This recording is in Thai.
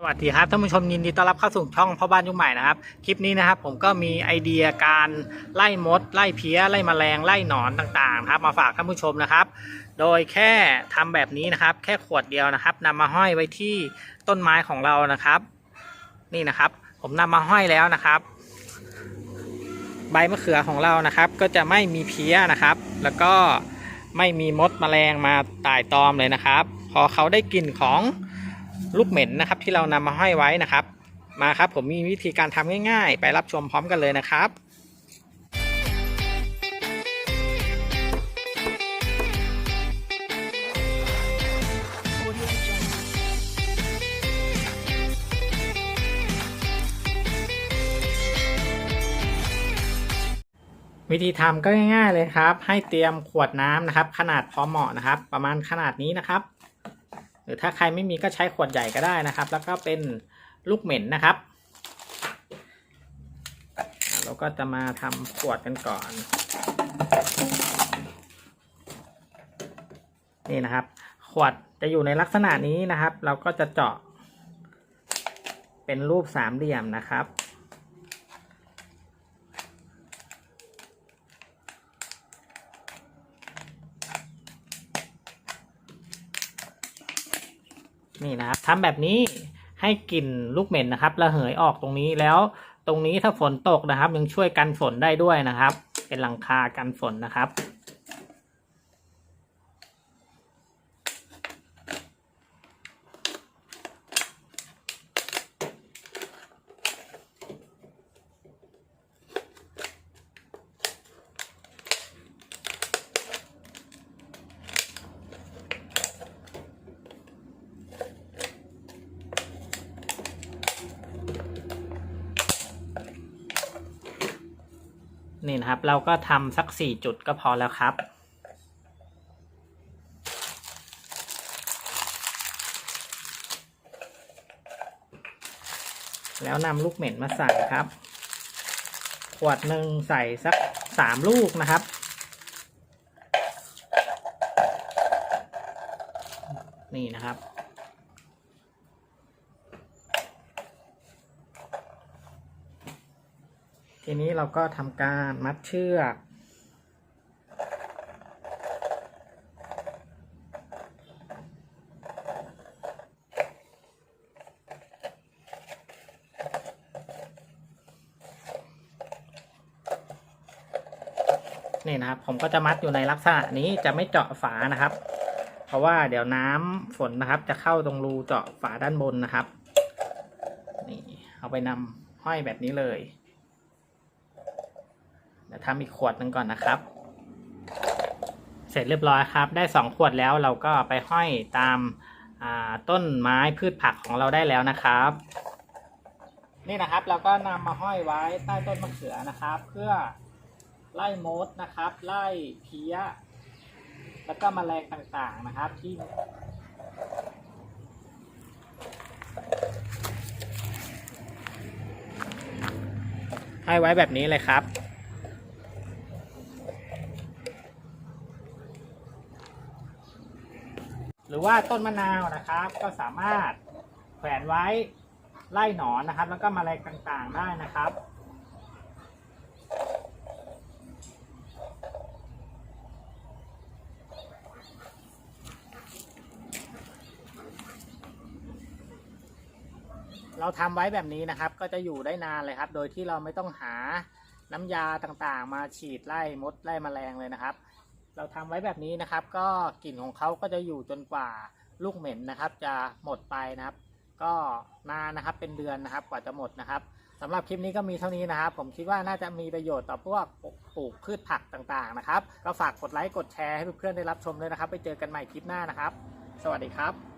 สวัสดีครับท่านผู้ชมยินดีต้อนรับเข้าสู่ช่องพ่อบ้านยุคใหม่นะครับ คลิปนี้นะครับผมก็มีไอเดียการไล่มด ไล่เพี้ยไล่แมลงไล่หนอนต่างๆนะครับมาฝากท่านผู้ชมนะครับ โดยแค่ทำแบบนี้นะครับ แค่ขวดเดียวนะครับนำมาห้อยไว้ที่ต้นไม้ของเรานะครับ นี่นะครับ ผมนำมาห้อยแล้วนะครับ ใบมะเขือของเรานะครับ ก็จะไม่มีเพี้ยนะครับ แล้วก็ไม่มีมดแมลงมาต่ายตอมเลยนะครับ พอเขาได้กลิ่นของ ลูกเหม็นนะครับ ที่เรานำมาห้อยไว้นะครับ มาครับผมมีวิธีการทำง่าย ๆ ไปรับชมพร้อมกันเลยนะครับวิธีทำก็ง่ายๆเลยครับ ให้เตรียมขวดน้ำนะครับ ขนาดพอเหมาะนะครับ ประมาณขนาดนี้นะครับ รือถ้าใครไม่มีก็ใช้ขวดใหญ่ก็ได้นะครับ แล้วก็เป็นลูกเหม็นนะครับ เราก็จะมาทำขวดกันก่อน นี่นะครับ ขวดจะอยู่ในลักษณะนี้นะครับ เราก็จะเจาะเป็นรูปสามเหลี่ยมนะครับ นี่นะครับทำแบบนี้ให้กลิ่นลูกเหม็นนะครับระเหยออกตรงนี้แล้วตรงนี้ถ้าฝนตกนะครับ ยังช่วยกันฝนได้ด้วยนะครับ เป็นหลังคากันฝนนะครับ นี่นะครับ เราก็ทำสักสี่จุดก็พอแล้วครับ แล้วนำลูกเหม็นมาใส่ครับ ขวดหนึ่งใส่สักสามลูกนะครับนี่นะครับ ทีนี้เราก็ทำการมัดเชือก นี่นะครับ ผมก็จะมัดอยู่ในลักษณะนี้จะไม่เจาะฝานะครับ เพราะว่าเดี๋ยวน้ำฝนนะครับ จะเข้าตรงรูเจาะฝาด้านบนนะครับ นี่เอาไปนำห้อยแบบนี้เลย เดี๋ยวทำอีกขวดหนึ่งก่อนนะครับ เสร็จเรียบร้อยครับ ได้สองขวดแล้วเราก็ไปห้อยตามาต้นไม้พืชผักของเราได้แล้วนะครับ นี่นะครับเราก็นำมาห้อยไว้ใต้ต้นมะเขือนะครับ เพื่อไล่มดนะครับ ไล่เพี้ย แล้วก็แมลงต่างๆนะครับที่ให้ไว้แบบนี้เลยครับ รือว่าต้นมะนาวนะครับ ก็สามารถแขวนไว้ไล่หนอนนะครับ แล้วก็มแมลงต่างๆได้นะครับเราทำไว้แบบนี้นะครับก็จะอยู่ได้นานเลยครับ โดยที่เราไม่ต้องหาน้ำยาต่างๆ มาฉีดไล่มดไล่แมลงเลยนะครับ เราทำไว้แบบนี้นะครับ ก็กลิ่นของเขาก็จะอยู่จนกว่าลูกเหม็นนะครับ จะหมดไปนะครับ ก็นานนะครับเป็นเดือนนะครับกว่าจะหมดนะครับสำหรับคลิปนี้ก็มีเท่านี้นะครับ ผมคิดว่าน่าจะมีประโยชน์ต่อพวกปลูกพืชผักต่างๆนะครับ ก็ฝากกดไลค์กดแชร์ให้เพื่อนๆได้รับชมด้วยนะครับ ไปเจอกันใหม่คลิปหน้านะครับ สวัสดีครับ